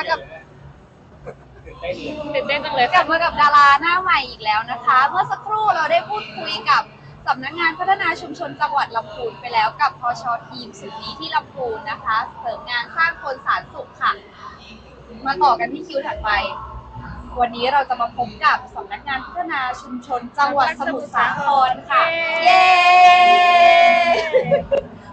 มากับตื่นเต้นจังเลยกลับมากับดาราหน้าใหม่อีกแล้วนะคะ เมื่อสักครู่เราได้พูดคุยกับสำนักงานพัฒนาชุมชนจังหวัดลำพูนไปแล้วกับพชทีมสุดนี้ที่ลำพูนนะคะ เสริมงานสร้างคนสารสุขค่ะ มาต่อกันที่คิวถัดไป วันนี้เราจะมาพบกับสำนักงานพัฒนาชุมชนจังหวัดสมุทรสาครค่ะ เย้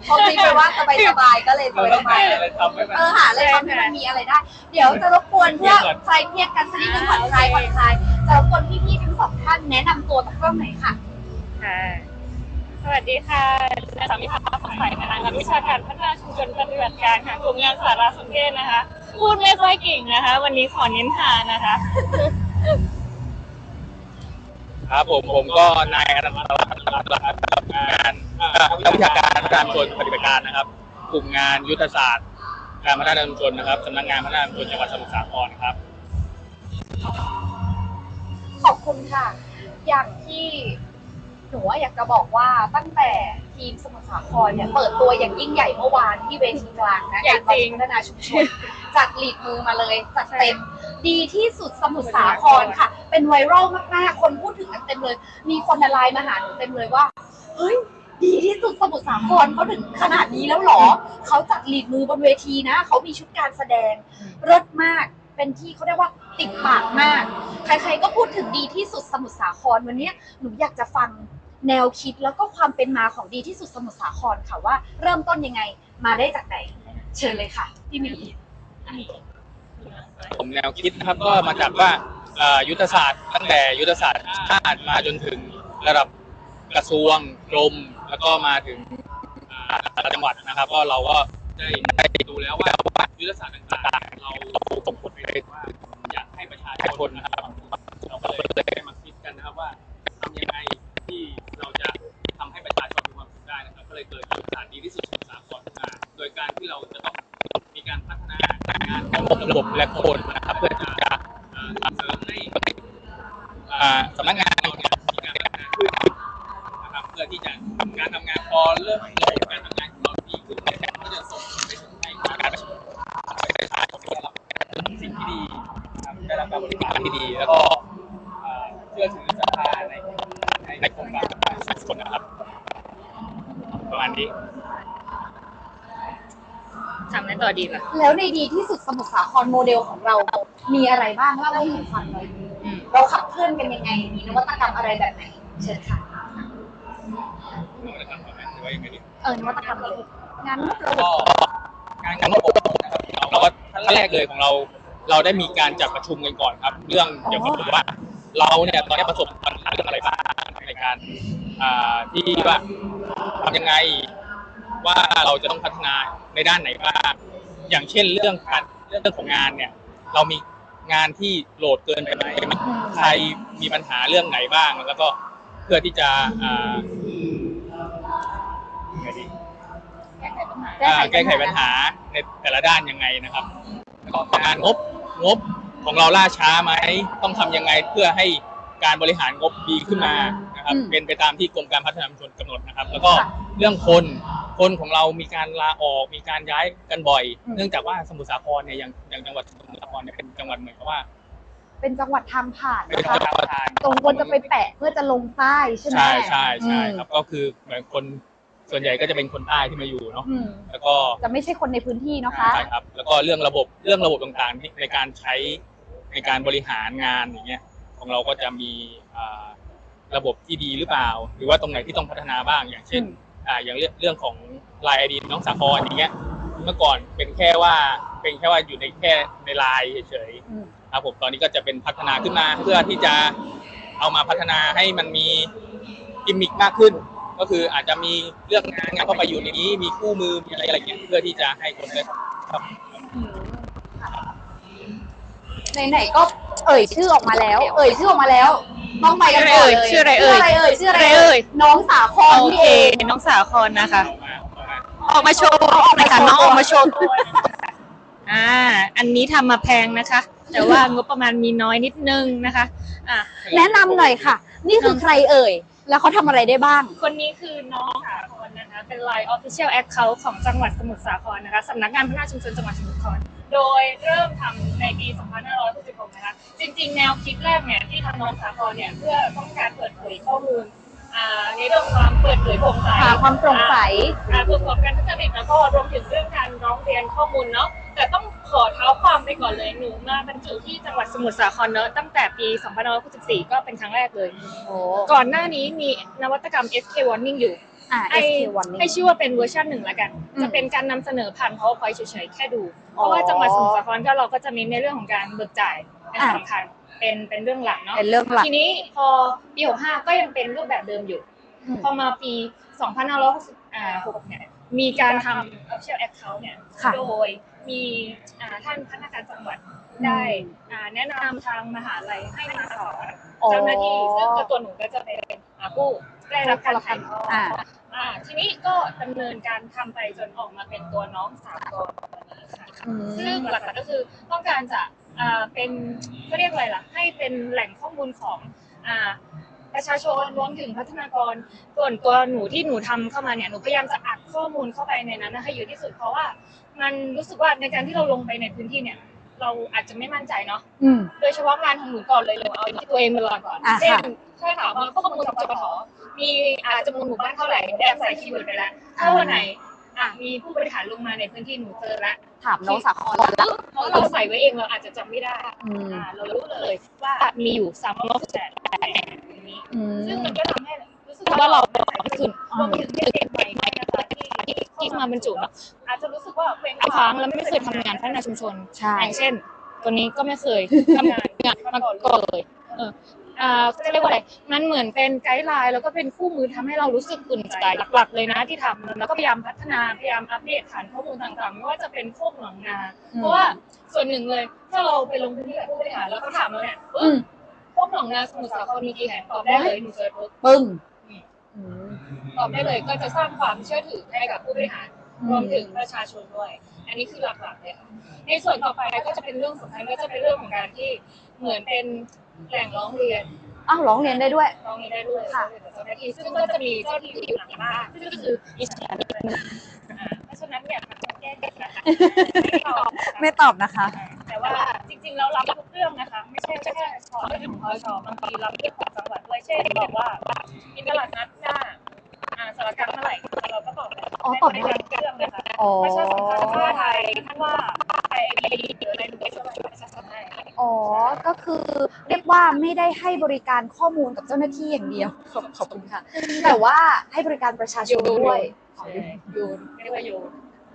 พอคิดไปว่าสบายสบายๆก็เลยสบายสบายอะไรทำไม่เออหาอะไรทำให้มันมีอะไรได้ เดี๋ยวจะรบกวนเพื่อคลายเครียดกันสักนิดนึงผ่อนคลายผ่อนคลายจะรบกวนพี่ๆทั้งสองท่านแนะนำตัวกับกล้องหน่อยค่ะ ค่ะสวัสดีค่ะนางสาวมิภาสดใสนะคะนักวิชาการพัฒนาชุมชนปฏิบัติการค่ะกลุ่มงานสารสนเทศนะคะ พูดไม่ค่อยเก่งนะคะ วันนี้ขอเน้นหานะคะ ครับผมผมก็นายอนันตวัฒน์รับงานนักวิชาการพัฒนาชุมชนปฏิบัติการนะครับ กลุ่มงานยุทธศาสตร์ การพัฒนาชุมชนนะครับสำนักงานพัฒนาชุมชนจังหวัดสมุทรสาครครับ ขอบคุณค่ะ อย่างที่หนูว่าอยากจะบอกว่าตั้งแต่ทีมสมุทรสาครเนี่ยเปิดตัวอย่างยิ่งใหญ่เมื่อวานที่เวทีกลางนะใหญ่การจริง พัฒนาชุมชนจัดลีดมือมาเลยจัดเต็ม ดีที่สุดสมุทรสาครค่ะ เป็นไวรัลมากๆ คนพูดถึงกันเต็มเลย มีคนไลน์มาหาหนูเต็มเลยว่า เฮ้ย ดีที่สุดสมุทรสาครเขาถึงขนาดนี้แล้วเหรอ เขาจัดลีดมือบนเวทีนะ เขามีชุดการแสดงเลิศมาก เป็นที่เขาเรียกว่าติดปากมาก ใครๆก็พูดถึงดีที่สุดสมุทรสาครวันนี้หนูอยากจะฟังแนวคิดแล้วก็ความเป็นมาของดีที่สุดสมุทรสาครค่ะว่า เริ่มต้นยังไงมาได้จากไหน เชิญเลยค่ะพี่มี ผมแนวคิดนะครับก็มาจากว่ายุทธศาสตร์ตั้งแต่ยุทธศาสตร์ชาติมาจนถึงระดับกระทรวงกรมแล้วก็มาถึงจังหวัดนะครับ ก็เราก็ได้ได้ดูแล้วว่ายุทธศาสตร์ต่างๆเราส่งผลไปเลยว่าอยากให้ประชาชนนะครับเราก็เลยได้มาคิดกันนะครับว่าทำยังไงที่เราจะทำให้ประชาชนมีความสุขได้นะครับ ก็เลยเกิดยุทธศาสตร์ดีที่สุดสมุทรสาครขึ้นมาโดยการที่เราจะต้อง มีการพัฒนางานของระบบและคนนะครับเพื่อที่จะเสริมให้สำนักงานเราเนี่ยมีการพัฒนาขึ้นนะครับเพื่อที่จะการทำงานพอเริ่มระบบการทำงานของเราดีขึ้นเนี่ยก็จะส่งผลไปถึงให้การประชาชนประชาชนได้รับสิ่งที่ดีนะครับได้รับการบริการที่ดีแล้วก็เอ่อเชื่อถือศรัทธาในในในโครงการพัฒนาชุมชนนะครับ ประมาณนี้ ทำได้ต่ อดีป่ะแล้วในดีที่สุดสมุทรสาครโมเดลของเรา มีอะไรบ้างเล่าให้หนูฟังหน่อยอืมเราขับเคลื่อนกันยังไง มีนวัตกรรมอะไรแบบไหน เชิญค่ะเออนวัตกรรมอะไรงานระบบก็การงานระบบนะครับเราก็ขั้นแรกเลยของเรา เราได้มีการจัดประชุมกันก่อนครับ เรื่องเกี่ยวกับว่า เราเนี่ยตอนนี้ประสบปัญหาเรื่องอะไรบ้างในการอ่าที่ว่าทำยังไงว่าเราจะต้องพัฒนาในด้านไหนบ้าง อย่างเช่นเรื่องการเรื่องของงานเนี่ย เรามีงานที่โหลดเกินไปไหมใครมีปัญหาเรื่องไหนบ้าง แล้วก็เพื่อที่จะอ่ายังไงดีอ่าแก้ไขปัญหาในแต่ละด้านยังไงนะครับแล้วก็การงบงบของเราล่าช้าไหมต้องทำยังไงเพื่อให้การบริหารงบดีขึ้นมานะครับ อืมเป็นไปตามที่กรมการพัฒนาชุมชนกำหนดนะครับ แล้วก็เรื่องคน คนของเรามีการลาออกมีการย้ายกันบ่อย เนื่องจากว่าสมุทรสาครเนี่ยอย่างอย่างจังหวัดสมุทรสาครเนี่ยเป็นจังหวัดเหมือนกับว่า เป็นจังหวัดทางผ่านเป็นนะจัคะงหวัดประธานตรงควรจะไปแปะเพื่อจะลงใต้ใช่ไหมใช่ใช่ใช่อืมครับก็คือเหมือนคนส่วนใหญ่ก็จะเป็นคนใต้ที่มาอยู่เนาะอืมแล้วก็ จะไม่ใช่คนในพื้นที่เนาะคะ ใช่ครับแล้วก็เรื่องระบบเรื่องระบบต่างๆที่ในการใช้ในการบริหารงานอย่างเงี้ยของเราก็จะมีอ่าระบบที่ดีหรือเปล่า หรือว่าตรงไหนที่ต้องพัฒนาบ้างอย่างเช่น อืม อ่าอย่างเรื่องเรื่องของไลน์ไอดีน้องสาครอย่างเงี้ย เมื่อก่อนเป็นแค่ว่าเป็นแค่ว่าอยู่ในแค่ในไลน์เฉยอืม ๆครับผมตอนนี้ก็จะเป็นพัฒนาขึ้นมาเพื่อที่จะเอามาพัฒนาให้มันมีกิมมิคมากขึ้น ก็คืออาจจะมีเรื่องงานงานเข้าไปอยู่ในนี้ มีคู่มือมีอะไรอะไรเงี้ยเพื่อที่จะให้คนได้ครับ อืมค่ะไหนๆก็เอ่ยชื่อออกมาแล้ว เอ่ยชื่อออกมาแล้ว ต้องไปกันก่อนเลยชื่ออะไรเอ่ยชื่ออะไรเอ่ยชื่ออะไรชื่ออะไรเอ่เอ่ยยน้องสาครโอนี่เค เองน้องสาวคอนนะคะออกมาออกมาออกมาโชว์ออกมาค่ะน้องออกมาโชว์อ่า อันนี้ทำมาแพงนะคะ แต่ว่างบประมาณมีน้อยนิดนึงนะคะ อะแนะนำหน่อยค่ะ นี่คือใครเอ่ย แล้วเขาทำอะไรได้บ้าง คนนี้คือน้องสาครนะคะ เป็น Line Official Account ของจังหวัดสมุทรสาครนะคะสำนักงานพัฒนาชุมชนจังหวัดสมุทรสาคร โดยเริ่มทำในปี 2566 นะคะ จริง ๆ แนวคิดแรกเนี่ยที่ทางน้องสาครเนี่ยเพื่อต้องการเปิดเผยข้อมูลอ่าในเรื่องความเปิดเผยโปร่งใส หาความโปร่งใส อ่าตรวจสอบการทุจริตแล้วก็รวมถึงเรื่องการร้องเรียนข้อมูลเนาะแต่ต้องขอเท้าความไปก่อนเลยหนูมาบรรจุที่จังหวัดสมุทรสาครเนอะตั้งแต่ปี2564ก็เป็นครั้งแรกเลย โอ้ก่อนหน้านี้มีนวัตกรรม SK Warning อยู่ อ่าให้ SK1 นี่ ให้ชื่อว่าเป็นเวอร์ชันหนึ่งละกัน อืมจะเป็นการนำเสนอผ่าน PowerPoint เฉยๆ แค่ดู เพอ๋อราะว่าจังหวัดสมุทรสาครก็เราก็จะเน้นในเรื่องของการเบิกจ่ายเป็นอะ สำคัญเป็นเป็นเรื่องหลักเนาะ เป็นเรื่องหลัก ทีนี้พอปี 65 ก็ยังเป็นรูปแบบเดิมอยู่ อืมพอมาปี 2566เนี่ย มีการทำ official account เนี่ย ค่ะโดยมีอ่าท่านพนักงานจังหวัดได้อ่าแนะนำทางมหาลัยให้มาสอนอ๋อเจ้าหน้าที่ซึ่งตัวหนูก็จะเป็นอ่าผู้ ได้รับการถ่ายทอดอ่า อ่าทีนี้ก็ดำเนินการทำไปจนออกมาเป็นตัวน้องสากลค่ะ อืม ซึ่งหลักๆก็คือต้องการจะอ่าเป็นก็เรียกอะไรล่ะ ให้เป็นแหล่งข้อมูลของอ่าประชาชนรวมถึงพัฒนากรส่วนตัวหนูที่หนูทำเข้ามาเนี่ยหนูพยายามจะอัดข้อมูลเข้าไปในนั้นนะให้เยอะที่สุดเพราะว่า มันรู้สึกว่าในการที่เราลงไปในพื้นที่เนี่ย เราอาจจะไม่มั่นใจเนาะอืม โดยเฉพาะงานของหนูก่อนเลยเลยเอาที่ตัวเองเป็นหลักก่อนอะเช่นค่ะถ้าถามว่าข้อมูลจากจปทมีอาจจะมูลหมู่บ้านเท่าไหร่แอบใส่คีย์เวิร์ดไปแล้วถ้าวันไหนอะมีผู้บริหารลงมาในพื้นที่หนูเจอแล้วถามน้องสาครแล้วเพราะเราใส่ไว้เองเราอาจจะจำไม่ได้อืมอ่าเรารู้เลยว่ามีอยู่สามร้อยแปดแห่งนี้ อืมซึ่งมันก็ทำให้รู้สึก ว่าเราเป็นสายขึ้นรวมถึงเด็กๆใหม่ด้วยนะคะที่ที่มาบรรจุเนอะอาจจะรู้สึกว่าเป็นค้างแล้วไม่เคยทำงานพัฒนาชุมชนใช่อย่างเช่นตัวนี้ก็ไม่เคยทำงานงานมาก่อนเลยเอออ่าจะเรียกว่าอะไร มันเหมือนเป็นไกด์ไลน์แล้วก็เป็นคู่มือทำให้เรารู้สึกอุ่นใจหลัก ๆ เลยนะที่ทำแล้วก็พยายามพัฒนาพยายามอัปเดตฐานข้อมูลต่างๆไม่ว่าจะเป็นโคกหนองนา เพราะว่าส่วนหนึ่งเลยถ้าเราไปลงพื้นที่กับผู้บริหารแล้วก็ถามเราเนี่ยอืมโคกหนองนาสมุทรสาครมีกี่แห่งตอบได้เลยหนูเซิร์ชปุ๊บปึ้งอืม ตอบได้เลยก็จะสร้างความเชื่อถือให้กับผู้บริหารรวมถึงประชาชนด้วย อันนี้คือหลักๆเลยค่ะในส่วนต่อไปก็จะเป็นเรื่องสำคัญก็จะเป็นเรื่องของการที่เหมือนเป็นแหล่งร้องเรียนอ้าวร้องเรียนได้ด้วย ร้องเรียนได้ด้วยค่ะเจ้าหน้าที่ซึ่งก็จะมีเจ้าหน้าที่อยู่หลังบ้านซึ่งก็คืออิสระอ่าเพราะฉะนั้นเนี่ยมันจะแก้กันนะคะไม่ตอบไม่ตอบนะคะ แต่ว่าจริงๆเรารับทุกเรื่องนะคะ ไม่ใช่แค่ชอเรื่องของพชบางทีรับเรื่องของจังหวัดด้วยเช่นบอกว่ามีตลาดนัดหน้า อ่าสารกลางเมื่อไหร่เราก็ตอบเลยอ๋อตอบได้ได้เรื่องนะคะอ๋อประชาสัมพันธ์ว่าไทยท่านว่าไทยดีหรืออะไรหนูไม่ช่วยประชาสัมพันธ์ให้อ๋อ ก็คือเรียกว่าไม่ได้ให้บริการข้อมูลกับเจ้าหน้าที่อย่างเดียว ขอบขอบคุณค่ะ แต่ว่าให้บริการประชาชนด้วยใช่โยนเรียกว่าโยน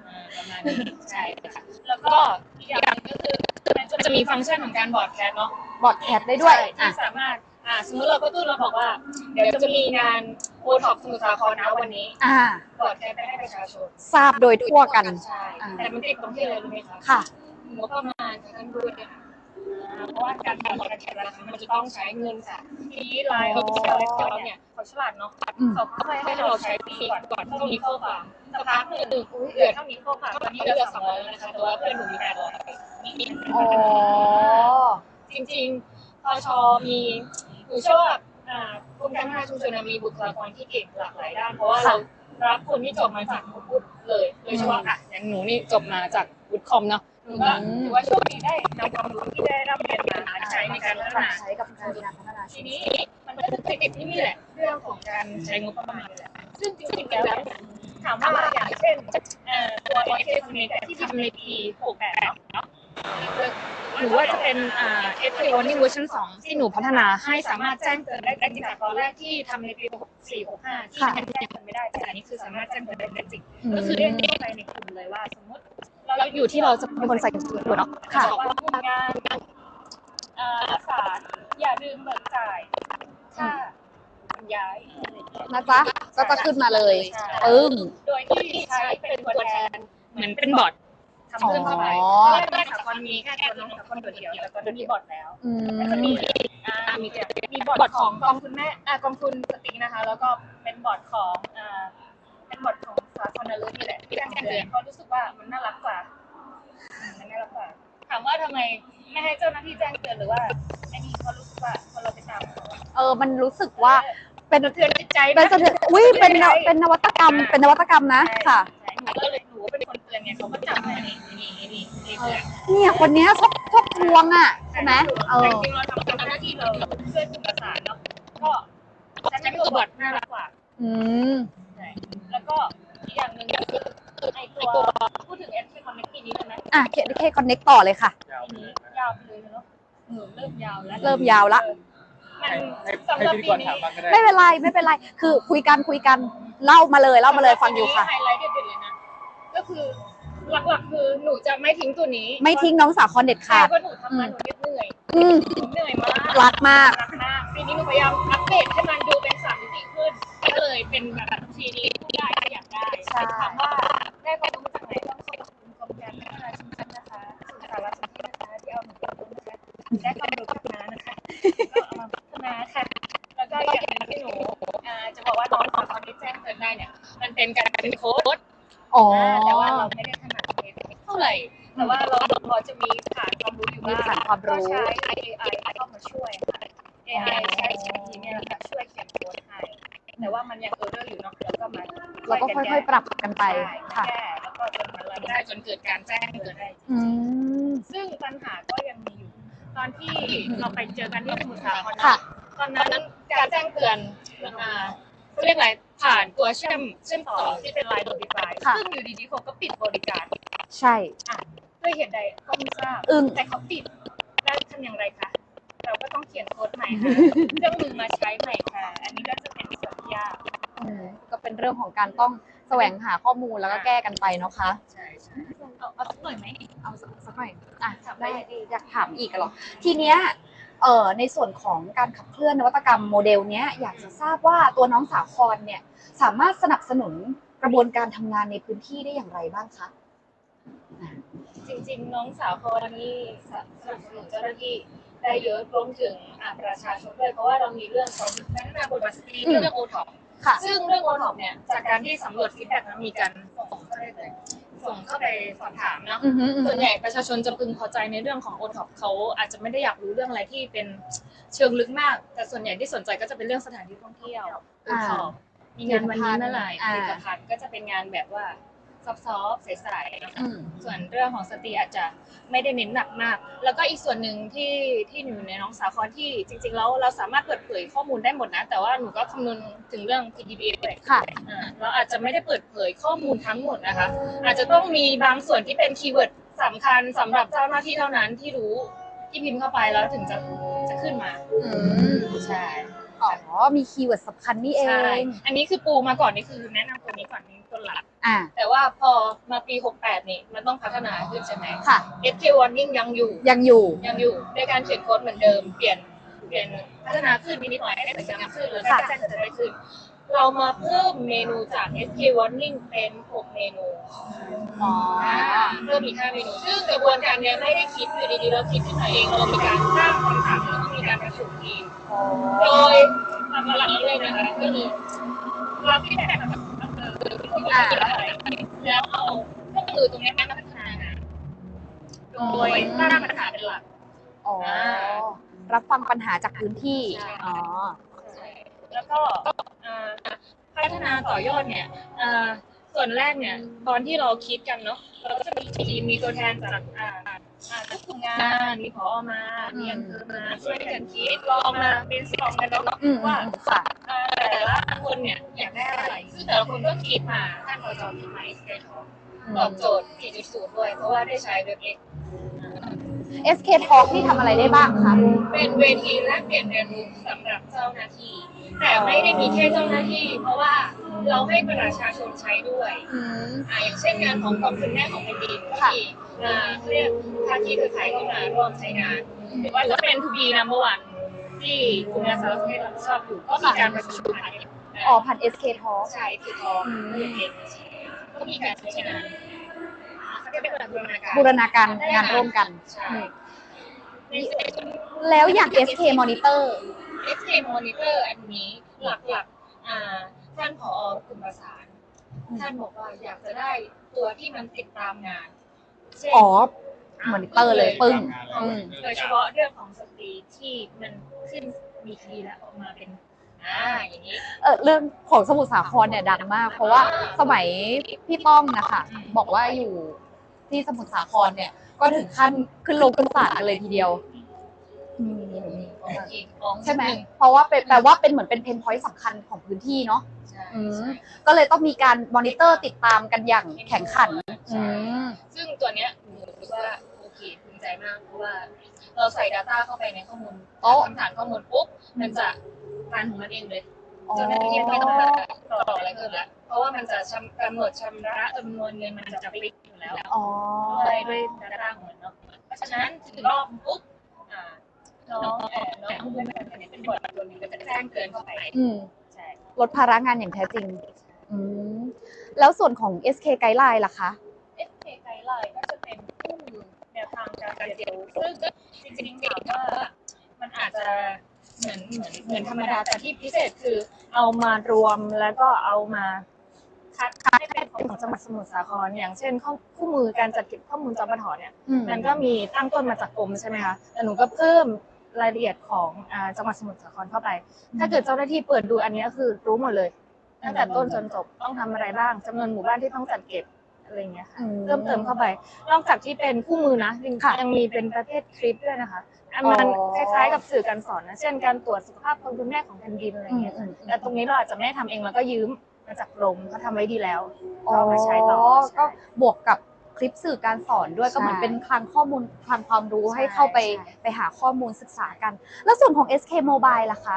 อ่าประมาณนี้ใช่ค่ะแล้วก็อีกอย่างหนึ่งก็คือมันจะมีฟังก์ชันของการบอร์ดแคสเนาะบอดแคสได้ด้วยใช่อะที่สามารถ อ่าสมมติเราก็ตู้เราบอกว่า เดี๋ยวจะมีงานโอท็อปสมุทรสาครนะวันนี้อ่าบอร์ดแคสไปให้ประชาชนทราบโดยทั่วกัน ใช่อ่า แต่มันติดตรงที่อะไรรู้ไหมคะค่ะ งบประมาณจากท่านด้วยค่ะอ่าเพราะว่าการทำบอร์ดแคสนะคะมันจะต้องใช้เงินค่ะทีนี้ไลน์ออฟฟิเชียลเลสเขาเนี่ยเขาฉลาดเนาะอืม เขาก็ให้เราใช้ปีก่อนก่อนเท่านี้ข้อความสักพักหนึ่งเหลือเท่านี้ข้อความตอนนี้เหลือสองร้อยแล้วนะคะแต่ว่าเพื่อนหนูมีแปดร้อยมีมีอ๋อ จริง ๆพชมีหนูเชื่อว่าอ่ากรมการพัฒนาชุมชนมีบุคลากรที่เก่งหลากหลายด้านเพราะว่าเรารับคนที่จบมาจากพุทธเลยโดยเฉพาะอะอย่างหนูนี่จบมาจากวุฒิคอมเนาะหนูก็ถือว่าโชคดีได้นำความรู้ที่ได้รับเรียนมามาใช้ในการพัฒนาใช้กับการพัฒนาทีนี้ มันก็จะติดที่นี่แหละเรื่องของการใช้งบประมาณนี่แหละซึ่งจริงๆแล้วเนี่ยถามว่าอย่างเช่นเอ่อตัวเอเอเที่ทำในปี68เนาะ หรือว่าจะเป็นอ่า f p o นี่เวอร์ชัน2ที่หนูพัฒนาให้สามารถแจ้งเตือนได้จริงจากตอนแรกที่ทำในปี64 65 ที่ยังแจ้งเตือนไม่ได้แต่อันนี้คือสามารถแจ้งเตือนได้จริงก็คือเรียกได้ไปในกลุ่มเลยว่าสมมติเราอยู่ที่เราจะเป็นคนใส่ถุงมือเนาะค่ะบอกว่าผู้งานเอ่อสารอย่าลืมเบิกจ่ายค่าย้ายนะจ๊ะก็จะขึ้นมาเลยใช่ปึ้งโดยที่ใช้เป็นตัวแทนเหมือนเป็นบอท ทำเพิ่มเข้าไปอ๋อ ตอนแรกสาครมีแค่ตัวน้องสาครตัวเดียวแต่ตอนนี้มีบอทแล้วอืแล้วก็มมีอ่ามีมีบอร์ดของกองทุนแม่อ่ากองทุนสตรีนะคะ แล้วก็เป็นบอร์ดของอ่าเป็นบอร์ดของสาครนฤนี่แหละที่แจ้งเตือนเพราะรู้สึกว่ามันน่ารักกว่าอืมมันน่ารักกว่า ถามว่าทำไมไม่ให้เจ้าหน้าที่แจ้งเตือนหรือว่าไอ้นี่เพราะรู้สึกว่าพอเราไปตามเขาอะเออ มันรู้สึกว่าเป็น สะเทือนจิตใจเป็นสะเทือนอุ้ยเป็นนวเป็นนวัตกรรม เป็นนวัตกรรมนะใช่ค่ะใช่หนูก็เลยหนู ว่าเป็นคนเตือนไงเขาก็จับมานี่นี่นี่นี่เตือนเนี่ยคนเนี้ยชอบชอบทวงอะใช่ไหมเอแต่อจริงๆเราทำหน้าที่เราช่วยกลุ่มประสานเนาะก็จะใช้ตัวบอทน่ารักกว่าอืมใช่แล้วก็อีกอย่างหนึ่งก็คือไอตัวพูดถึง S K Connect ปีนี้ใช่ไหมอะเคเคคอนเน็กต่อเลยค่ะปีนี้ยาวไปเลยเนาะเออเริ่มยาวแล้วเริ่มยาวละมันให้ให้สำหให้รับพิธีปีกรนี้ถามบ้างก็ได้ไม่เป็นไรไม่เป็นไร คือคุยกันคุยกันเล่ามาเลยเล่ามาเลยฟังอยู่ค่ะไฮไลท์เด็ดๆเลยนะ ก็คือหลักๆคือหนูจะไม่ทิ้งตัวนี้ไม่ทิ้งน้องสาวคอนเด็ดใช่ขาด เพราะหนูทำมาหนูเหนื่อยอืมเหนื่อยมาก รักมาก รักมากปีนี้หนูพยายามอัปเดตให้มันดูเป็นสามมิติขึ้น ก็เลยเป็นแบบทีนี้ทุกอย่างที่อยากได้ใช่ ถามว่าได้ความรู้จากไหนต้องขอบคุณกรมการพัฒนาชุมชนนะคะสุสารสนเทศนะคะที่เอาหนูไปลงนะคะได้ความรู้จากน้านะคะก็เอามาพัฒนาค่ะ แล้วก็อีกอย่างหนึงที่หนูอ่าจะบอกว่าน้องสาวคนที่แจ้งเกิดได้เนี่ย มันเป็นการเป็นโค้ด อ๋อ แต่ว่าเราไม่ได้ถนัดเเท่าไหร่ แต่ว่าเราพอจะมีฐานความรู้อยู่มีบ้างฐานความรู้ ก็ใช้ AI เข้ามาช่วยค่ะ AI ใช้ GPT เนี่ยแหละค่ะช่วยเขียนโค้ดให้ แต่ว่ามันยังเออร์เรอร์อยู่เนาะแล้วก็มาเราก็ค่อยๆ ปรับกันไปใช่ค่ะ แก้แล้วก็จนมันรันได้จนเกิดการแจ้งเกิดได้ อืม ซึ่งปัญหาก็ยังมีอยู่ ตอนที่เราไปเจอกันที่สมุทรสาครค่ะ ตอนนั้นการแจ้งเตือนอ่า เขาเรียกอะไรผ่านตัวเชื่อมเชื่อมต่อที่เป็นไลน์โดดิฟายค่ะ ซึ่งอยู่ดีๆเขาก็ปิดบริการใช่ ด้วยเหตุใดก็ไม่ทราบอึ้ง แต่เขาปิดแล้วทำอย่างไรคะเราก็ต้องเขียนโค้ดใหม่ค่ะ เครื่องมือมาใช้ใหม่ค่ะ อันนี้ก็จะเป็นส่วนที่ยากอืมก็เป็นเรื่องของการต้องแสวงหาข้อมูลแล้วก็แก้กันไปเนาะคะใช่ใช่เอาเอาสักหน่อยไหม เอาสักสักหน่อยอะถามได้ได้อยากถามอีกอะเหรอ ทีเนี้ย เอ่อในส่วนของการขับเคลื่อนนวัตกรรมโมเดลเนี้ยอยากจะทราบว่าตัวน้องสาครเนี่ยสามารถสนับสนุนกระบวนการทำงานในพื้นที่ได้อย่างไรบ้างคะ จริงๆ น้องสาวเขาวันนี้สนับสนุนเจ้าหน้าที่ได้เยอะรวมถึงอ่าประชาชนด้วยเพราะว่าเรามีเรื่องของพัฒนาบทบาทสตรีอืม เรื่องโอท็อปค่ะ ซึ่งเรื่องโอท็อปเนี่ยจากการที่สำรวจฟีดแบ็กนะมีการส่งเข้าไปเลย ส่งเข้าไปสอบถามเนาะอือหืออือส่หืวนอใหญ่ประชาชนจะพึงพอใจในเรื่องของโอท็อปเขาอาจจะไม่ได้อยากรู้เรื่องอะไรที่เป็นเชิงลึกมาก แต่ส่วนใหญ่ที่สนใจก็จะเป็นเรื่องสถานที่ท่องเที่ยวโอท็อปมีงานวันนี้เมื่อไหร่ผอ่าลิตภัณฑ์ก็จะเป็นงานแบบว่า ซอฟต์ๆใสๆนะคะ อืม ส่วนเรื่องของสตรีอาจจะไม่ได้เน้นหนักมาก แล้วก็อีกส่วนหนึ่งที่ที่หนูในน้องสาวคอนที่จริงๆแล้วเราสามารถเปิดเผยข้อมูลได้หมดนะ แต่ว่าหนูก็คำนึงถึงเรื่อง PDPA ด้วยค่ะ อ่าเราอาจจะไม่ได้เปิดเผยข้อมูลทั้งหมดนะคะ อาจจะต้องมีบางส่วนที่เป็นคีย์เวิร์ดสำคัญสำหรับเจ้าหน้าที่เท่านั้นที่รู้ที่พิมพ์เข้าไปแล้วถึงจะจะขึ้นมา อืม ใช่ อ๋อ มีคีย์เวิร์ดสำคัญนี่เอใช่ง อันนี้คือปูมาก่อนนี่คือแนะนำตัวนี้ก่อนนี่ตัวหลัก อ่า แต่ว่าพอมาปี 68 นี่มันต้องพัฒนาขึ้นใช่ไหม ค่ะ SK Warning ยังอยู่ ยังอยู่ ยังอยู่ในการเขียนโค้ดเหมือนเดิม เปลี่ยนเปลี่ยนพัฒนาขึ้นนิดหน่อยให้ได้แต่ยังขึ้นหรือค่ะ การแจ้งเตือนได้ขึ้น เรามาเพิ่มเมนูจาก SK Warning เป็น 6 เมนูอ๋อเพิ่มอีก 5 เมนู ซึ่งกระบวนการเนี้ยไม่ได้คิดอยู่ดีๆเราคิดขึ้นมาเองเรามีการสร้างคำถามแล้วก็มีการประชุมทีมโดยทำมาหลังนี้เลยนะคะก็คือเราที่แต่กับอำเภอที่ว่ามีอะไรแล้วเอาเครื่องมือตรงนี้มาพัฒนางานโดยสร้างปัญหาเป็นหลักอ๋อรับฟังปัญหาจากพื้นที่ใช่อ๋อ แล้วก็อ่าพัฒนาต่อยอดเนี่ยอ่าส่วนแรกเนี่ยตอนที่เราคิดกันเนาะเราก็จะมีทีมมีตัวแทนจากอ่าอ่าทุกกลุ่มงานมีพอมามีอำเภอมาช่วยกันคิดลองมาเป็นสตรองกันเนาะอืมว่าค่ะอ่าแต่ละคนเนี่ยอยากได้อะไรซึ่งแต่ละคนก็คิดมาท่านพอจอคิดมาเอสเตอบโจทย์ 4.0 ด้วย เพราะว่าได้ใช้เว็บเอ็ก SK Talk นี่ทำอะไรได้บ้างคะ เป็นเวทีแลกเปลี่ยนเรียนรู้สำหรับเจ้าหน้าที่ แต่ไม่ได้มีแค่เจ้าหน้าที่ เพราะว่าเราให้ประชาชนใช้ด้วยอืม อ่าอย่างเช่นงานของกองทุนแม่ของแผ่นดินค่ะ ที่อ่าเขาเรียกภาคีเครือข่ายขึ้นมาร่วมใช้งานหรือว่าจะเป็นทูบีนัมเบอร์วันที่คุณอาสาสมัครรับผิดชอบอยู่ก็มีการประชุมผ่านอ๋อผ่าน SK Talk ใช่คือทองเรียนเองก็มีการใช้งานเขาเรียกเป็นบูรณาการบูรณาการงานร่วมกันใช่อืมในส่วนแล้วอย่าง SK Monitor SK Monitor อันนี้หลักๆอ่าท่านผอกลุ่มประสานท่านบอกว่าอยากจะได้ตัวที่มันติดตามงานช่น อ๋อมอนิเตอร์เลยปึ้งอืมโดยเฉพาะเรื่องของสตรีที่มันขึ้นมีคดีแล้วออกมาเป็นอ่าอย่างนี้ เออเรื่องของสมุทรสาครเนี่ยดังมาก เพราะว่าสมัยพี่ป้อมนะคะอืมบอกว่าอยู่ที่สมุทรสาครเนี่ย ก็ถึงขั้นขึ้นลงขึ้นศาลกันเลยทีเดียวอืมอีกของ ใช่ไหมเพราะว่าเป็นแปลว่าเป็นเหมือนเป็นเพนพอยต์สำคัญของพื้นที่เนาะใช่อืมใช่ก็เลยต้องมีการมอนิเตอร์ติดตามกันอย่างแข่งขันใช่อืมซึ่งตัวเนี้ยหนูรู้สึกว่าโอเคภูมิใจมากเพราะว่า เราใส่ Data เข้าไปในข้อมูลโต๊ะคำถามข้อมูลปุ๊บมันจะรันของมันเองเลยอ๋อเจ้าหน้าที่ไม่ต้องมาต่ออะไรเพิ่มแล้วเพราะว่ามันจะชำกำหนดชำระจำนวนเงินมันจะฟิกอยู่แล้วอ๋อด้วยด้วย Data ของมันเนาะเพราะฉะนั้นถึงรอบปุ๊บอ่า น้องเอ่อน้องผู้บริหารเนี่ยเป็นบอร์ดตัวหนึงก็จะแจ้งเตือนเข้าไปอืมใช่ลดภาระงานอย่างแท้จริง อืมแล้วส่วนของ SK Guideline ล่ะคะ FK ไกด์ไลน์ก็จะเป็นคู่มือแนวทางการเรียนรู้ซึ่งจริงๆถามว่ามันอาจจะเหมือนเหมือนเหมือนธรรมดาแต่ที่พิเศษคือเอามารวมแล้วก็เอามาคัดคัดให้เป็นของจังหวัดสมุทรสาครอย่างเช่นข้อคู่มือการจัดเก็บข้อมูลจปทเนี่ย อืม มันก็มีตั้งต้นมาจากกรมใช่ไหมคะแต่หนูก็เพิ่ม รายละเอียดของอ่าจังหวัดสมุทรสาครเข้าไป ถ้าเกิดเจ้าหน้าที่เปิดดูอันนี้ก็คือรู้หมดเลยตั้งแต่ต้นจนจบต้องทำอะไรบ้างจำนวนหมู่บ้านที่ต้องจัดเก็บอะไรอย่างเงี้ยค่ะ อืมเพิ่มเติมเข้าไป นอกจากที่เป็นคู่มือนะยังค่ะยังมีเป็นประเภทคลิปด้วยนะคะ อันมันอ๋อคล้ายๆกับสื่อการสอนนะ เช่นการตรวจสุขภาพคนคุณแม่ของแผ่นดินอะไรอย่างเงี้ย อืมอืม แต่ตรงนี้เราอาจจะไม่ได้ทำเองแล้วก็ยืมมาจากกรมเขาทำไว้ดีแล้วอ๋อก็เอามาใช้ต่อก็บวกกับค ลิปสื่อการสอนด้วยใช่ก็เหมือนเป็นคลังข้อมูลคลังความรู้ใช่ให้เข้าไปใช่ไปหาข้อมูลศึกษากัน แล้วส่วนของ SK Mobile ล่ะคะ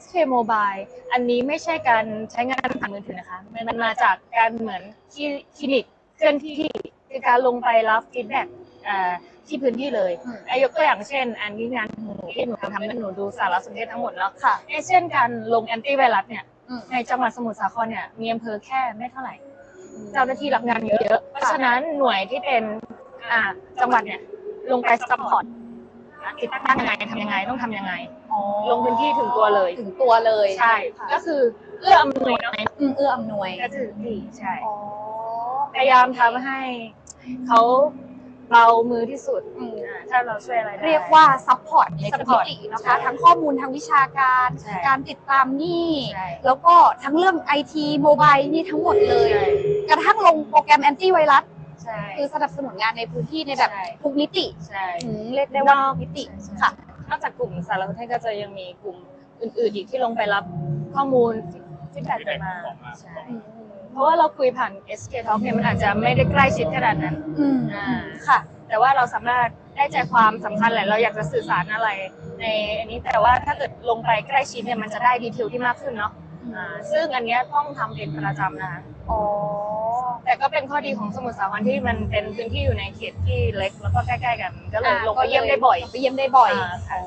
SK Mobile อันนี้ไม่ใช่การใช้งานผ่านมือถือนะคะ มันมาจากการเหมือนที่คลินิกเคลื่อนที่คือการลงไปรับฟีดแบ็กที่พื้นที่เลยอืมอายกตัวอย่างเช่น อันนี้งานหนูที่หนูทำให้หนูดูสารสนเทศทั้งหมดแล้วค่ะเอ้เช่นการลงแอนตี้ไวรัสเนี่ยอืมในจังหวัดสมุทรสาครเนี่ยมีอำเภอแค่ไม่เท่าไหร่ เจ้าหน้าที่รับงานเยอะเพราะฉะนั้นหน่วยที่เป็นอ่าจังหวัดเนี่ยลงไปซัพพอร์ตติดตั้งยังไงทำยังไงต้องทำยังไงอ๋อลงพื้นที่ถึงตัวเลย ถึงตัวเลยใช่ ค่ะก็คือเอื้ออำนวยเนาะอืมเอื้ออำนวยก็ถึงที่ใช่ อ๋อพยายามทำให้เขา เบามือที่สุดอืมอ่าถ้าเราช่วยอะไรได้ เรียกว่าซัพพอร์ตในทุกมิ Support ตินะคะ ใช่ทั้งข้อมูลทางวิชาการ ใช่การติดตามหนี้ใช่ แล้วก็ทั้งเรื่องไอทีโมบายนี่ทั้งหมดเลย ใช่กระทั่งลงโปรแกรมแอนตี้ไวรัสใช่ คือสนับสนุนงานในพื้นที่ในแบบใช่ ทุกมิติใช่ อืมเรียกได้ว่าทุกมิติใช่ ค่ะ นอกจากกลุ่มสารสนเทศก็จะยังมีกลุ่มอื่นๆอีกที่ลงไปรับข้อมูลที่แบกมาใช่ เพราะว่าเราคุยผ่าน SK Talk เนี่ยมันอาจจะไม่ได้ใกล้ชิดขนาดนั้นอืมอ่าค่ะ แต่ว่าเราสามารถได้ใจความสำคัญแหละเราอยากจะสื่อสารอะไร ในอันนี้แต่ว่าถ้าเกิดลงไปใกล้ชิดเนี่ยมันจะได้ดีเทลที่มากขึ้นเนาะอ่าซึ่งอันเนี้ยต้องทำเป็นประจำนะคะ อ๋อ แต่ก็เป็นข้อดีของสมุทรสาครที่มันเป็นพื้นที่อยู่ในเขตที่เล็กแล้วก็ใกล้ๆกันก็เลยลงไปเยี่ยมได้บ่อยไปเยี่ยมได้บ่อย อ่าอ๋อ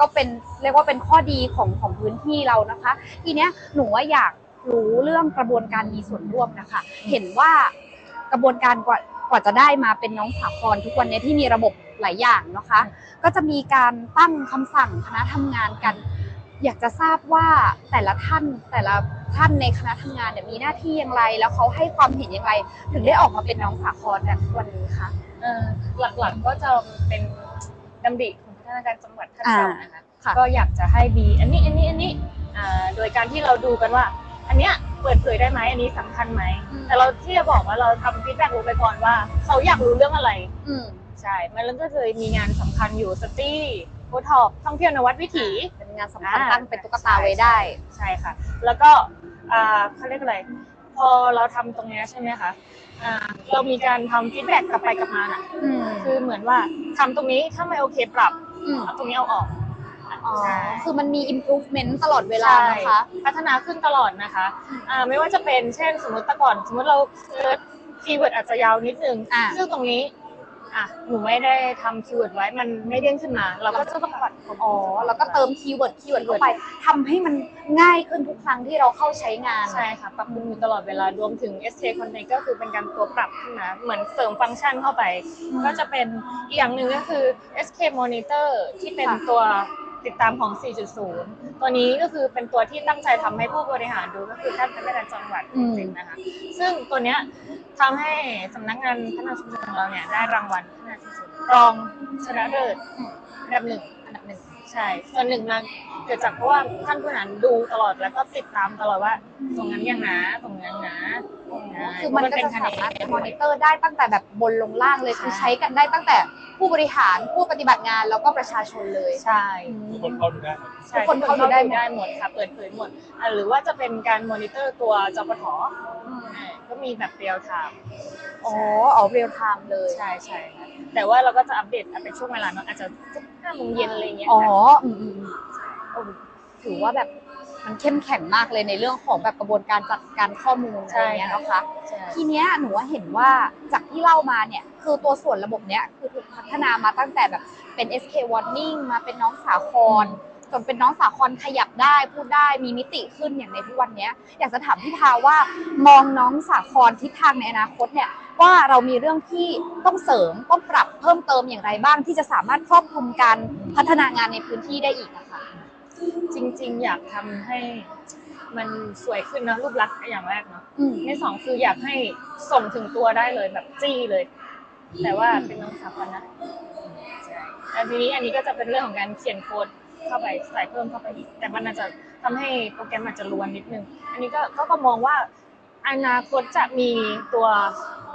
ก็เป็นเรียกว่าเป็นข้อดีของของพื้นที่เรานะคะ ทีเนี้ยหนูว่าอยาก รู้เรื่องกระบวนการมีส่วนร่วมนะคะ เห็นว่ากระบวนการกว่ากว่าจะได้มาเป็นน้องสาครทุกวันเนี้ยที่มีระบบหลายอย่างนะคะ ก็จะมีการตั้งคำสั่งคณะทำงานกัน อยากจะทราบว่าแต่ละท่านแต่ละท่านในคณะทำงานเนี่ยมีหน้าที่อย่างไร แล้วเขาให้ความเห็นอย่างไร ถึงได้ออกมาเป็นน้องสาครแบบทุกวันนี้คะเอ่อหลักๆก็จะเป็นดำริของพัฒนาการจังหวัดท่านอ่าเจ้านะคะค่ะก็อยากจะให้มีอันนี้อันนี้อันนี้อ่าโดยการที่เราดูกันว่า อันเนี้ยเปิดเผยได้ไหมอันนี้สำคัญไหม อืม แต่เราที่จะบอกว่าเราทำฟีดแบ็กลงไปก่อนว่า เขาอยากรู้เรื่องอะไร อืมใช่ มันก็จะมีงานสำคัญอยู่สตรีโอท็อปท่องเที่ยวนวัดวิถี เป็นงานสำคัญอ่า ตั้งเป็นตุ๊กตาไว้ได้ ใช่ค่ะ แล้วก็อ่าเขาเรียกอะไร พอเราทำตรงเนี้ยใช่ไหมคะอ่าเรามีการทำฟีดแบ็กกลับไปกลับมาน่ะ อืมคือเหมือนว่าทำตรงนี้ถ้าไม่โอเคปรับอืมเอาตรงนี้เอาออก อ๋อใช่ คือมันมี improvement ตลอดเวลานะคะใช่พัฒนาขึ้นตลอดนะคะอ่าไม่ว่าจะเป็นเช่นสมมติแต่ก่อน สมมติเราเซิร์ชคีย์เวิร์ดอาจจะยาวนิดนึง อ่า ซึ่งตรงนี้อะหนูไม่ได้ทำคีย์เวิร์ดไว้มันไม่เด้งขึ้นมา เราก็จะต้องปัดอ๋อ แล้วก็เติมคีย์เวิร์ดคีย์เวิร์ดเข้าไปทำให้มันง่ายขึ้นทุกครั้งที่เราเข้าใช้งาน ใช่ค่ะ ปรับปรุงอยู่ตลอดเวลารวมถึง SK Connect ก็คือเป็นการตัวปรับขึ้นมาเหมือนเสริมฟังก์ชันเข้าไปอืมก็จะเป็นอีกอย่างหนึ่งก็คือ SK Monitor ที่เป็นค่ะ ตัว ติดตามของ 4.0 ตัวนี้ก็คือเป็นตัวที่ตั้งใจทำให้ผู้บริหารดูก็คือท่านเป็นจังหวัดจริงๆนะคะซึ่งตัวเนี้ยทำให้สำนักงานพัฒนาชุมชนของเราเนี่ยได้รางวัลพัฒนาชุมชนรองชนะเลิศอันดับหนึ่งอันดับหนึ่ง ใช่ ส่วนหนึ่งมาเกิดจากเพราะว่าท่านผู้บริหารดูตลอดแล้วก็ติดตามตลอดว่าตรงนั้นยังหนาตรงนั้นหนาใช่คือมันก็เพราจะเป็สามารถคะแนนมอนิเตอร์ได้ตั้งแต่แบบบนลงล่างเลยใช่คือใช้กันได้ตั้งแต่ผู้บริหารผู้ปฏิบัติงานแล้วก็ประชาชนเลยใช่ทุกคนเข้าดูได้หมดใช่ทุกคนเข้าดูได้หมดได้หมดค่ะ เปิดเผยหมดอะหรือว่าจะเป็นการมอนิเตอร์ตัวจปทอ่าก็มีแบบเรียลไทม์อ๋อเอาเรียลไทม์เลยใช่ใช่ค่ะ แต่ว่าเราก็จะอัปเดตอะเป็นช่วงเวลาเนาะอาจจะสักห้าโมงเย็นอะไรเงี้ยอ๋อค่ะอืมอืมอืมโอ้ถือว่าแบบมันเข้มแข็งมากเลยในเรื่องของแบบกระบวนการจัดการข้อมูลอะไรอย่างเงี้ยนะคะ ใช่ ทีเนี้ยหนูว่าเห็นว่าจากที่เล่ามาเนี่ย คือตัวส่วนระบบเนี้ยคือถูกพัฒนามาตั้งแต่แบบเป็น SK Warning มาเป็นน้องสาครจนเป็นน้องสาครขยับได้พูดได้มีมิติขึ้นอย่างในทุกวันเนี้ย อยากจะถามพี่ทาว่ามองน้องสาครทิศทางในอนาคตเนี่ยว่าเรามีเรื่องที่ต้องเสริมต้องปรับเพิ่มเติมอย่างไรบ้าง ที่จะสามารถครอบคลุมการพัฒนางานในพื้นที่ได้อีกนะคะ จริง ๆ อยากทำให้มันสวยขึ้นนะรูปลักษณ์อย่างแรกเนาะอืม ในสองคืออยากให้ส่งถึงตัวได้เลยแบบจี้เลย แต่ว่าเป็นน้องสาวคนนะใช่แล้วทีนี้อันนี้ก็จะเป็นเรื่องของการเขียนโค้ดเข้าไปใส่เพิ่มเข้าไปอีกแต่มันอาจจะทำให้โปรแกรมอาจจะรวนนิดนึง อันนี้ก็ก็ก็มองว่า อนาคตจะมีตัว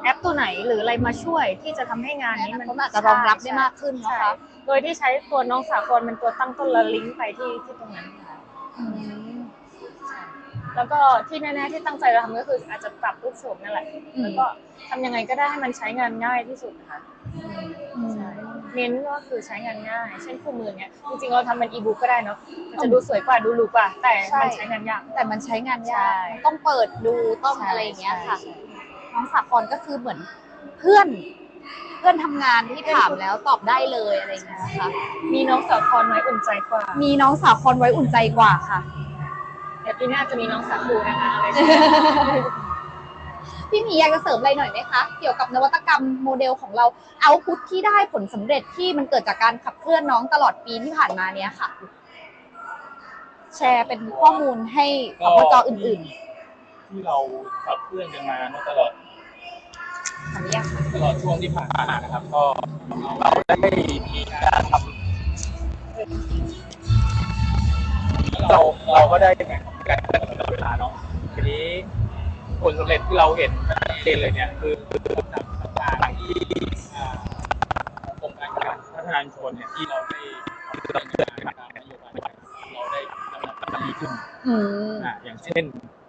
แอปตัวไหนหรืออะไรมาช่วยที่จะทำให้งานนี้มันมันอาจจะรองรับได้มากขึ้นนะใช่คะโดยที่ใช้ตัวน้องสากลเป็นตัวตั้งต้นและลิงก์ไปที่ที่ตรงนั้นค่ะ อืม แล้วก็ที่แน่ๆที่ตั้งใจจะทำก็คืออาจจะปรับรูปโฉมนั่นแหละ อืม แล้วก็ทำยังไงก็ได้ให้มันใช้งานง่ายที่สุดค่ะอืมใช่ เน้นก็คือใช้งานง่าย เช่นคู่มือเนี่ยจริงๆเราทำเป็นอีบุ๊กก็ได้เนาะมันจะดูสวยกว่าดูหรูกว่า แต่ใช่มันใช้งานยาก แต่มันใช้งานยากใช่มันต้องเปิดดูต้องอะไรอย่างเงี้ยค่ะ ใช่ น้องสาครก็คือเหมือนเพื่อน เพื่อนทำงานที่ถามแล้วตอบได้เลยอะไรอย่างเงี้ยนะคะมีน้องสาวคอนไว้อุ่นใจกว่ามีน้องสาวครไว้อุ่นใจกว่าค่ะเดี๋ยวปีหน้าจะมีน้องสาวครูนะคะอะไร พี่หมีอยากจะเสริมอะไรหน่อยไหมคะ เกี่ยวกับนวัตกรรมโมเดลของเราเอาพุทที่ได้ผลสำเร็จที่มันเกิดจากการขับเคลื่อนน้องตลอดปีที่ผ่านมาเนี้ยค่ะ แชร์เป็นข้อมูลให้สพจอื่นที่เราขับเคลื่อนกันมาเนอะตลอดๆขออนุญาตค่ะตลอดช่วงที่ผ่านมานะครับ ก็เราได้มีการทำเราเราก็ได้การตลอดเวลาเนาะทีนี้ ผลสำเร็จที่เราเห็นชัดเจนเลยเนี่ยคือคือต่างๆที่อ่ากรมการพัฒนาชุมชนเนี่ยที่เราได้ดำเนินการตามนโยบายเราได้ดำเนินการดีขึ้นอืมอะอย่างเช่น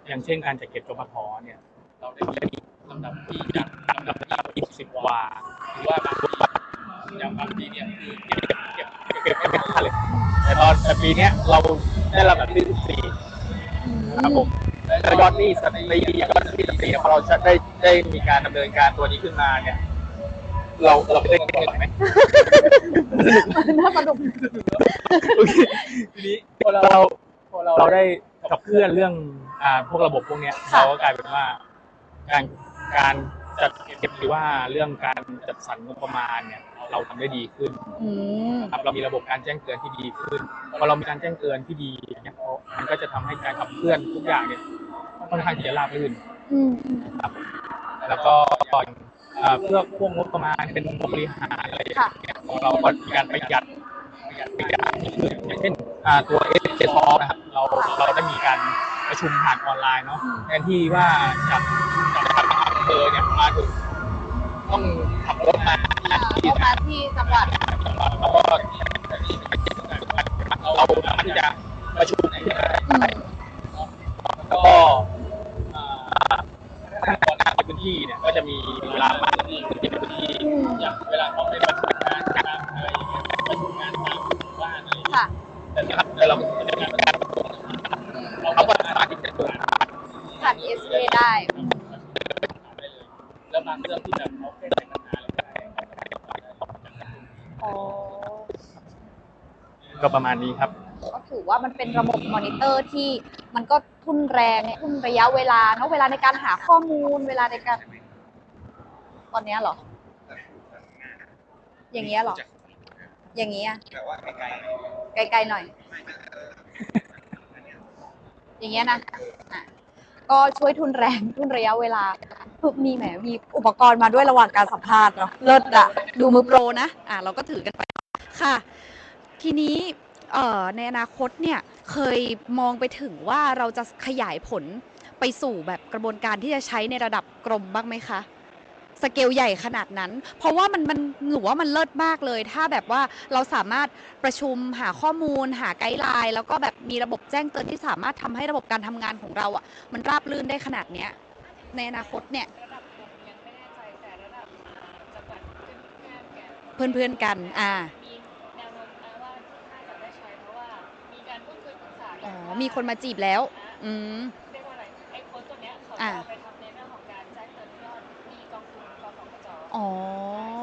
อย่างเช่นการจัดเก็บจปทเนี่ยเราได้เรียนลำดับที่จากลำดับที่สิบกว่าหรือว่าบางทีอย่างบางปีเนี่ยคือเก็บเก็บเก็บเก็บไม่ทันเลยแต่ตอนแต่ปีเนี้ยเราได้ลำดับที่สิบสี่ครับผม แล้วยอดหนี้สตรียอดหนี้สตรีเนี่ยพอเราจะได้ได้มีการดำเนินการตัวนี้ขึ้นมาเนี่ย เราเราไปเล่นกันก่อนไหมน่าสนุกทีนี้พอเราพอเราเราได้ขับเคลื่อนเรื่องอ่าพวกระบบพวกเนี้ยค่ะเราก็กลายเป็นว่า การการจัดเก็บหรือว่าเรื่องการจัดสรรงบประมาณเนี่ย เราทำได้ดีขึ้นอืมครับเรามีระบบการแจ้งเตือนที่ดีขึ้นพอเรามีการแจ้งเตือนที่ดีเนี่ยมันก็จะทำให้การขับเคลื่อนทุกอย่างเนี่ย ค่อนข้างที่จะราบรื่นอืมครับแล้วก็เอ่อเพื่อพวกงบประมาณเป็นงบบริหารอะไรอย่างค่ะเงี้ยของเราก็มีการประหยัดประหยัดประหยัดขึ้นอย่างเช่นอ่าตัวเอสเจทอนะครับ เราเราได้มีการประชุมผ่านออนไลน์เนาะแทนที่ว่าจากจากอำเภอเนี่ยมาถึงต้องขับรถมาที่เข้ามาที่จังหวัดแล้วก็เราสามารถที่จะประชุมในที่ไหนอืม แล้วก็อ่าขั้นตอนการในพื้น ที่เนี่ยก็จะมีเวลามากขึ้นในพื้นที่อย่างเวลาเขาไปประชุมงานตามอะไรอย่างเงี้ยประชุมงานตามหมู่บ้านอะไรอย่างเงี้ยค่ะแต่เนี่ยแต่เราจะมีการประชุมเราก็สามารถที่จะตรวจผ่าน ESA ได้ได้เลยแล้วบางเรื่องที่แบบเขาเป็นปัญหาอะไรก็ได้ก็ประมาณนี้ครับ ก็ถือว่ามันเป็นระบบมอนิเตอร์ที่มันก็ทุ่นแรงทุ่นระยะเวลาเนาะเวลาในการหาข้อมูลเวลาในการ ตอนเนี้ยเหรอ อย่างเงี้ยเหรอ อย่างเงี้ยแต่ว่าไกลไกลๆหน่อย อย่างเงี้ยนะอะก็ช่วยทุนแรงทุนระยะเวลาคือมีแหมมีอุปกรณ์มาด้วยระหว่างการสัมภาษณ์เนาะเลิศอะดูมือโปรนะ อะเราก็ถือกันไปค่ะ ทีนี้ เอ่อในอนาคตเนี่ยเคยมองไปถึงว่าเราจะขยายผลไปสู่แบบกระบวนการที่จะใช้ในระดับกรมบ้างไหมคะ สเกลใหญ่ขนาดนั้น เพราะว่ามันมันหนูว่ามันเลิศมากเลย ถ้าแบบว่าเราสามารถประชุมหาข้อมูล หาไกด์ไลน์แล้วก็แบบมีระบบแจ้งเตือนที่สามารถทำให้ระบบการทำงานของเราอะ มันราบรื่นได้ขนาดเนี้ย ในอนาคตเนี่ย ระดับกลุ่มยังไม่แน่ใจแต่ระดับอ่าจังหวัดเพื่อนๆกันเพื่อนๆกัน อ่า อ๋อว่ามีคนมาจีบแล้ว อืม เรียกว่าอะไรไอ้โค้ดตัวเนี้ยเขาอ่าจะเอาไปทำในเรื่องของการแจ้งเตือนยอดหนี้กองทุนกสพจอ๋อ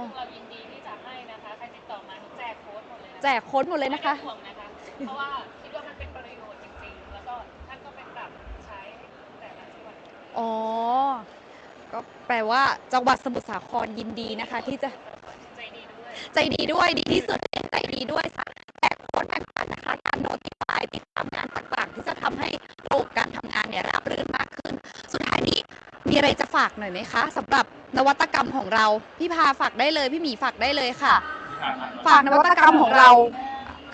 ซึ่งเรายินดีที่จะให้นะคะ ใครติดต่อมาหนูแจกโค้ดหมดเลยนะแจกโค้ดหมดเลยนะคะ ไม่ต้องห่วงนะคะ เพราะว่าคิดว่ามันเป็นประโยชน์จริงๆ แล้วก็ท่านก็ไปปรับใช้แต่ละจังหวัดอ๋อ ก็แปลว่าจังหวัดสมุทรสาครยินดีนะคะ ที่จะใจดีด้วย ใจดีด้วยดีที่สุดใจดีด้วยค่ะแต่โค้ดต่างๆนะคะการโน้ติฟายติดตามงานต่างๆ ที่จะทำให้ระบบการทำงานเนี่ยราบรื่นมากขึ้น สุดท้ายนี้มีอะไรจะฝากหน่อยไหมคะสำหรับนวัตกรรมของเราพี่พาฝากได้เลยพี่หมีฝากได้เลยค่ะ ฝากนวัตกรรมของเรา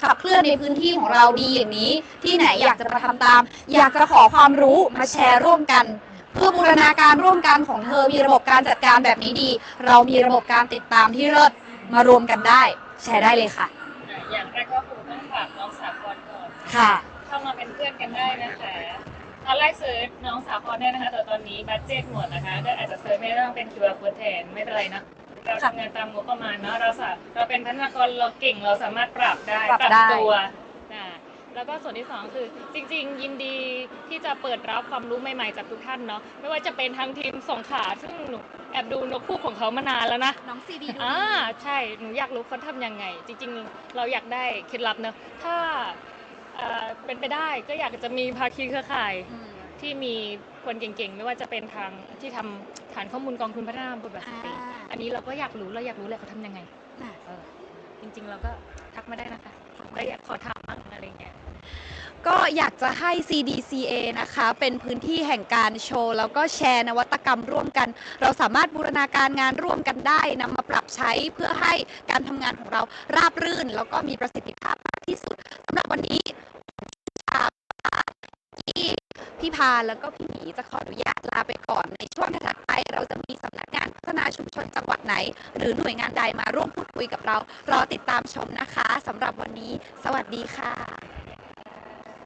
ขับเคลื่อนในพื้นที่ของเราดีอย่างนี้ ที่ไหนอยากจะมาทำตาม อยากจะขอความรู้มาแชร์ร่วมกัน เพื่อบูรณาการร่วมกันของเธอมีระบบการจัดการแบบนี้ดี เรามีระบบการติดตามที่เลิศมารวมกันได้ แชร์ได้เลยค่ะ ค่ะ เข้ามาเป็นเพื่อนกันได้นะคะ ตอนแรกเซิร์ชน้องสาวพรได้นะคะ แต่ตอนนี้บัตเจ็ตหมดนะคะ ก็อาจจะเซิร์ชไม่ได้ต้องเป็น QR code แทนไม่เป็นไรนะเราทำงานตามงบประมาณเนาะเราสาเราเป็นพนักงานเราเก่งเราสามารถปรับได้ปรับได้ ตัวอ่าแล้วก็ส่วนที่สองคือจริง ๆ ยินดีที่จะเปิดรับความรู้ใหม่ๆจากทุกท่านเนาะไม่ว่าจะเป็นทางทีมส่งขาซึ่งหนูแอบดูนกคู่ของเขามานานแล้วนะ น้องซีดีดูอ่าใช่ หนูอยากรู้เขาทำยังไง จริง ๆ เราอยากได้เคล็ดลับเนอะถ้า เอ่อเป็นไปได้ก็อยากจะมีภาคีเครือข่ายอืมที่มีคนเก่งๆ ไม่ว่าจะเป็นทางที่ทำฐานข้อมูลกองทุนพัฒนาบทบาทสตรีอ่า อันนี้เราก็อยากรู้เราอยากรู้เลยเขาทำยังไงน่ะเออจริงๆเราก็ทักมาได้นะคะก็อยากขอถามบ้างอะไรเงี้ย ก็อยากจะให้ CDCA นะคะ เป็นพื้นที่แห่งการโชว์ แล้วก็แชร์นวัตกรรมร่วมกัน เราสามารถบูรณาการงานร่วมกันได้นำมาปรับใช้เพื่อให้การทำงานของเราราบรื่น แล้วก็มีประสิทธิภาพมาก ที่สุดสำหรับวันนี้ชาที่พี่พาแล้วก็พี่หมีจะขออนุญาตลาไปก่อนในช่วงถัดไป เราจะมีสำนักงานพัฒนาชุมชนจังหวัดไหน หรือหน่วยงานใดมาร่วมพูดคุยกับเรารอติดตามชมนะคะสำหรับวันนี้ สวัสดีค่ะ